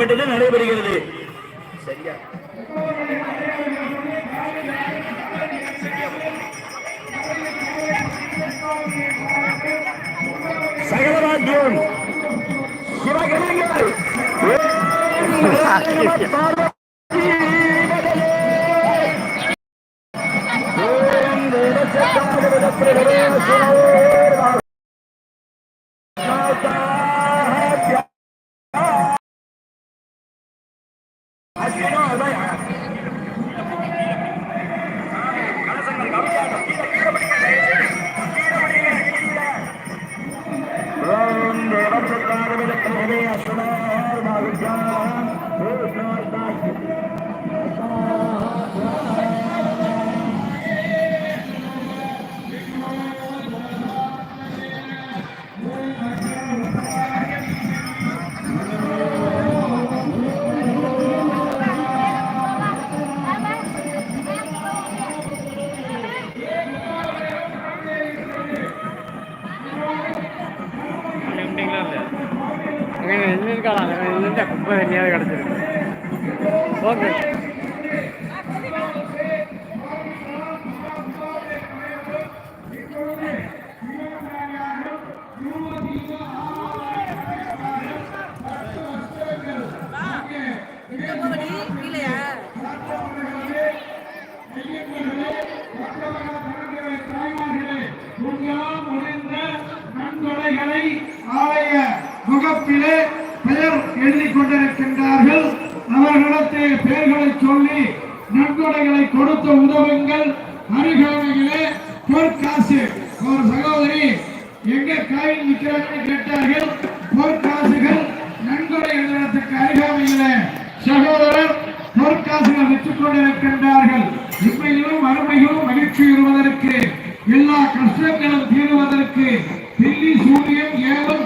மட்டும்தான் நடைபெறுகிறது. சரியா? சகலவாத்தியம் சிவகலைஞர் இருக்கின்றார்கள் அவர்களிடத்தில் பெயர்களை சொல்லி நன்கொடைகளை கொடுத்த உதவுங்கள். அருகாமைகளே பொற்காசு. ஒரு சகோதரி எங்க காயில் நிற்கிறார்கள் கேட்டார்கள். பொற்காசுகள் நன்கொடை எழுதுறதுக்கு அருகாமையிலே. சகோதரர் பொற்காசுகள் விற்றுக் கொண்டிருக்கின்றார்கள். இம்மையிலும் அருமையிலும் மகிழ்ச்சி வருவதற்கு எல்லா கஷ்டங்களும் தீருவதற்கு தில்லி சூரியன் ஏவல்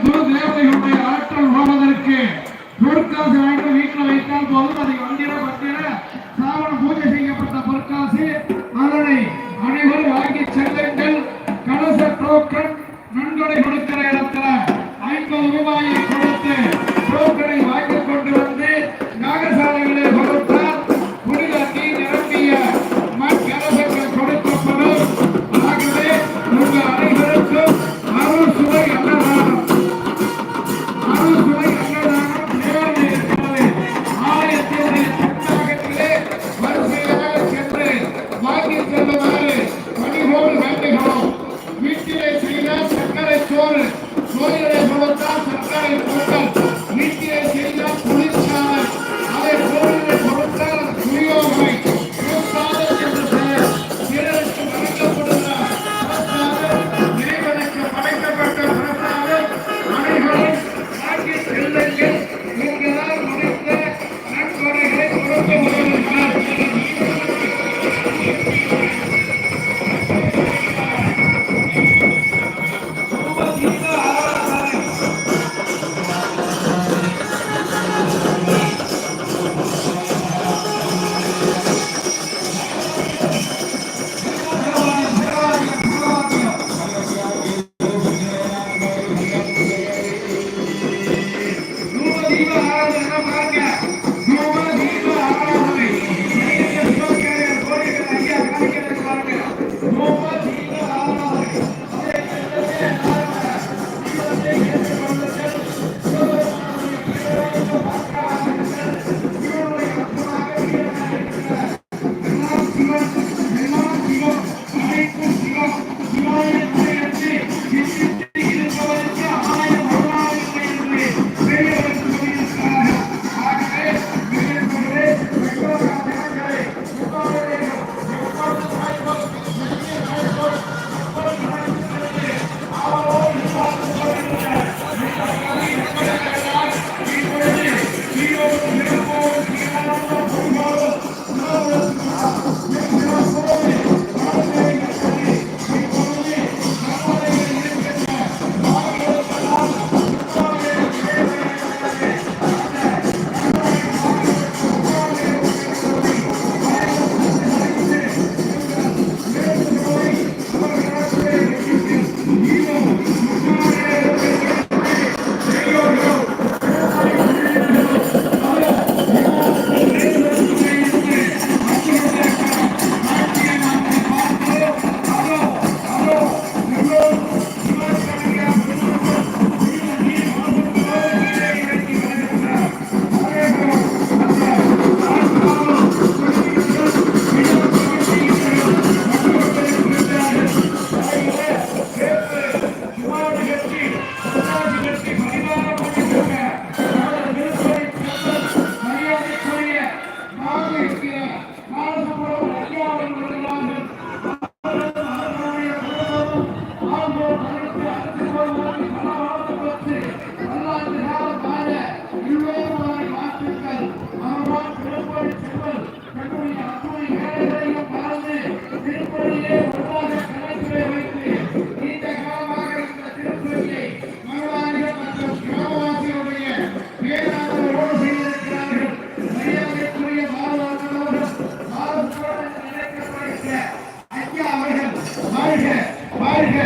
வாழ்க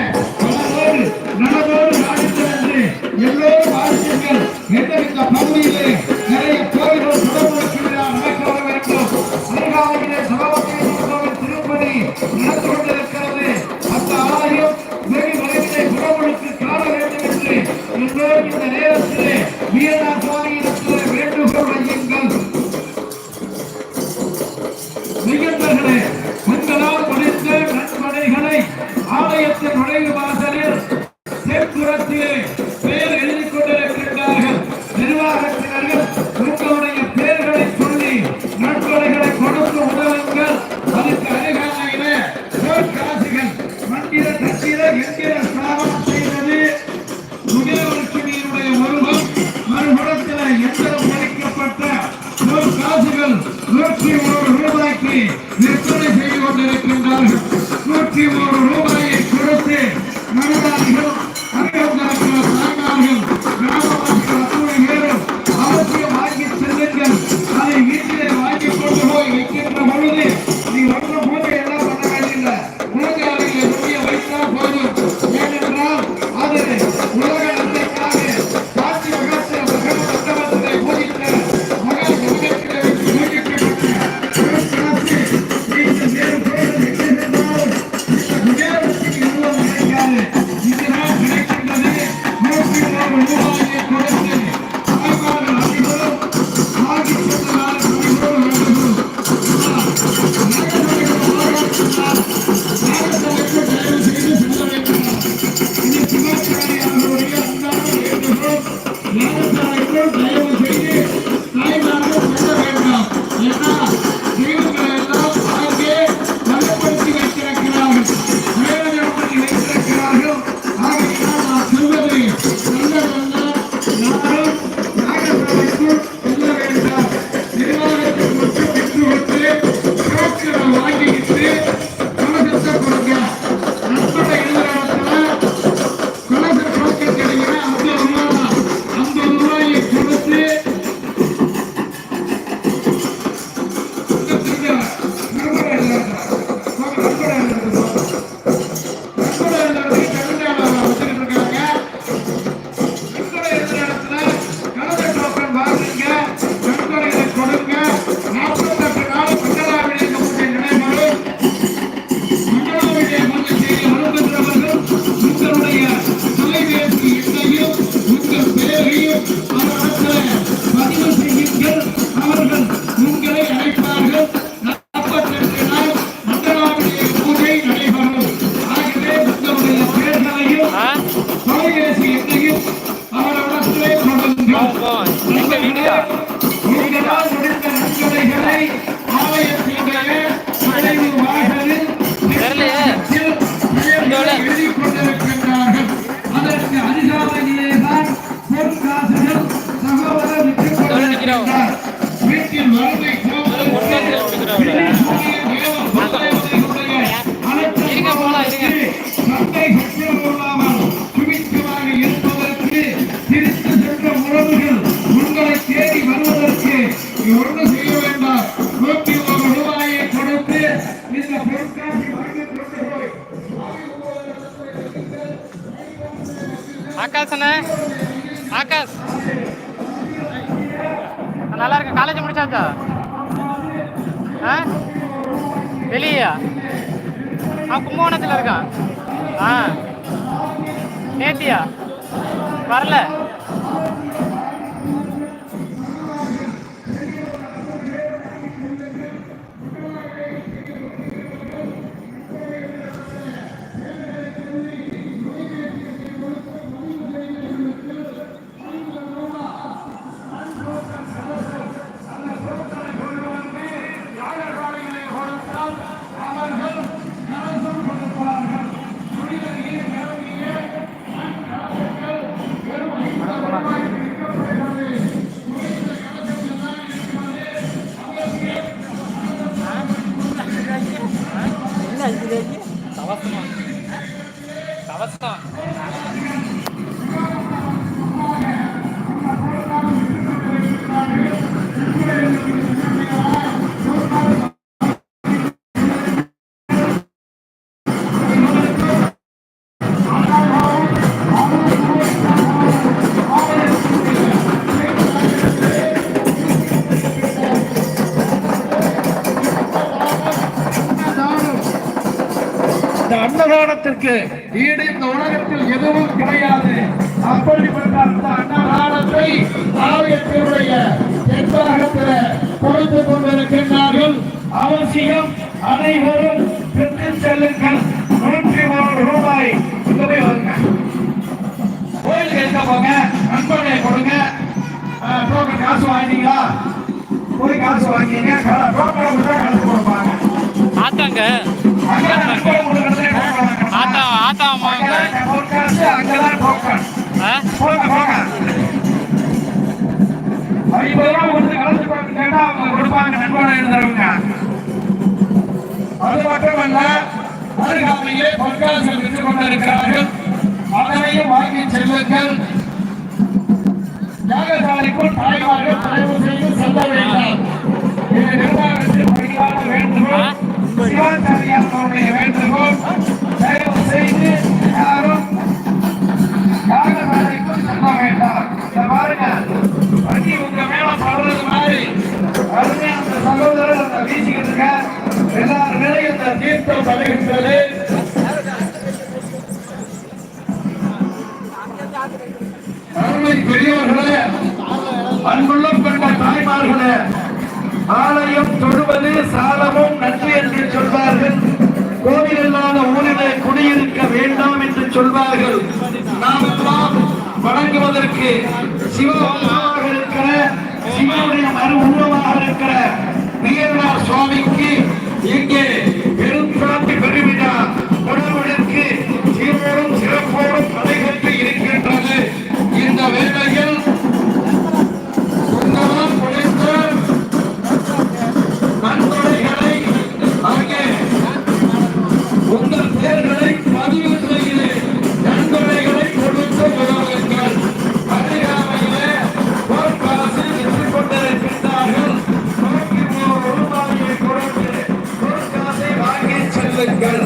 நூற்றி ஒரு ரூபாய்க்கு விற்பனை செய்து கொண்டிருக்கின்றார்கள். நூற்றி ஒரு ரூபாய் வெளியா. அவன் கும்பகோணத்தில் இருக்கான் ஆ. நேத்தியா? வரல. அதற்கு ஈடு இந்த உலகத்தில் எதுவும் கிடையாது. அப்படிப்பட்ட அந்த அன்னதானத்தை ஆலயத்தினுடைய எட்டாகத்தில் கொடுத்து கொண்டிருக்கின்றார்கள். அவசியம் அனைவரும் பெற்று செல்லுங்கள். நூற்றி ஒரு ரூபாய். இதுவே வருங்க கோயிலுக்கு எடுக்க போங்க? நண்பர்களை கொடுங்க. டோக்கன் காசு வாங்கினீங்களா? ஒரு காசு வாங்கினீங்க. டோக்கன் கொடுத்தா கலந்து கொடுப்பாங்க. ஆத்தாங்க. அங்கே நண்பர்கள் கொடுக்கணும் அது மட்டுமல்ல அருகாமையிலே பொற்காசம் நின்று வாங்கி செல்லுங்கள். வேண்டும். அன்பின் பெரியவர்களே அன்புள்ளம் கொண்ட தாய்மார்களே ஆலயம் தொழுவது சாலமும் நன்றி என்று சொல்வார்கள். கோவில் இல்லாத ஊரிலே குடியிருக்க வேண்டாம் என்று சொல்வார்கள். நாம் வணங்குவதற்கு சிவமாக இருக்கிற சிவனுடைய மறு உருவமாக இருக்கிற வீரனார் சுவாமிக்கு இங்கே பெரும் பிராட்டி பெருமிழா உணவதற்கு like God.